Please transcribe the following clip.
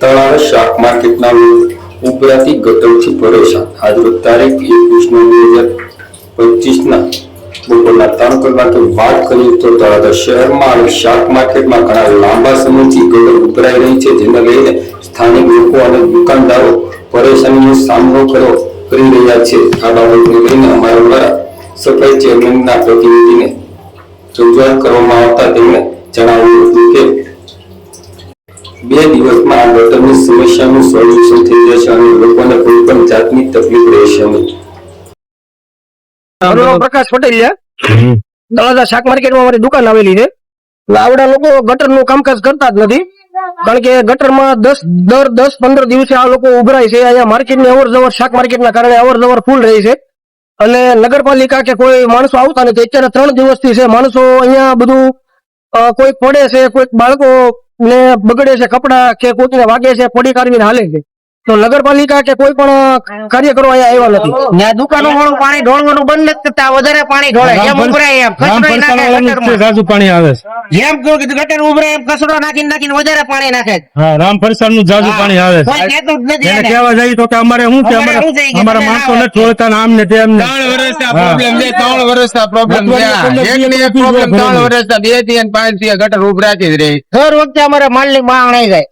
તળાવ શાક માર્કેટના ઉભરાતી ગટરથી પરેશાન આજરોજ તારીખ એકવીસ નો બે હજાર પચીસના બપોરના ત્રણ કલાકે વાત કરીએ તો તળાવ શહેરમાં આવેલ શાક માર્કેટમાં ઘણા લાંબા સમયથી ગટર ઉભરાઈ રહી છે, જેને લઈને સ્થાનિક લોકો અને દુકાનદારો પરેશાનીનો સામનો કરો કરી રહ્યા છે. આ બાબતને લઈને અમારા દ્વારા સફાઈ ચેરમેનના પ્રતિનિધિને રજૂઆત કરવામાં આવતા તેમણે જણાવ્યું હતું કે બે દિવસમાં આ ડોક્ટરની સમસ્યાનું સોલ્યુશન થઈ જશે અને લોકોને કોઈ પણ જાતની તકલીફ રહેશે નહીં. પ્રકાશ પટેલ દલાદા શાક માર્કેટમાં અમારી દુકાન આવેલી છે. આવડા લોકો ગટરનું કામકાજ કરતા જ નથી. કારણ કે ગટરમાં દસ દર દસ પંદર દિવસે આ લોકો ઉભરાય છે. અહીંયા માર્કેટની અવર જવર શાક માર્કેટના કારણે અવર જવર ફૂલ રહી છે. અને નગરપાલિકા કે કોઈ માણસો આવતા નથી. અત્યારે ત્રણ દિવસથી છે. માણસો અહીંયા બધું કોઈક કોઈ પડે છે કોઈક બાળકો ને બગડે છે કપડા કે કોઈને વાગે છે પડી કાઢવીને હાલે છે. તો નગરપાલિકા કે કોઈ પણ કાર્યકરો અહીંયા આવ્યા નથી. ત્યાં દુકાનો વાળું પાણી ઢોળવાનું બંધ નથી કરતા વધારે પાણી ઢોળે. એમ ઉભરાય એમ. કચરો પાણી આવે છે. જેમ કહો કે ગટર ઉભરાય એમ કચરો નાખીને નાખીને વધારે પાણી નાખે હા રામ પરિસરનું જાજુ પાણી આવે છે. કોઈ કહેતું જ નથી એને. કહેવા જાય તો કે અમારે શું છે? અમારે કે અમારા માણસો ને છોડતા ને આમ ને તેમ ને. ત્રણ વર્ષ. પ્રોબ્લેમ છે ત્રણ વર્ષના પ્રોબ્લેમ છે. મતલબ એક ને એક પ્રોબ્લેમ. ત્રણ વર્ષના બેથી અને પાંચથી ગટર ઉભરાતી જ રહી. દર વખતે અમારે માલની માં આણાઈ જાય.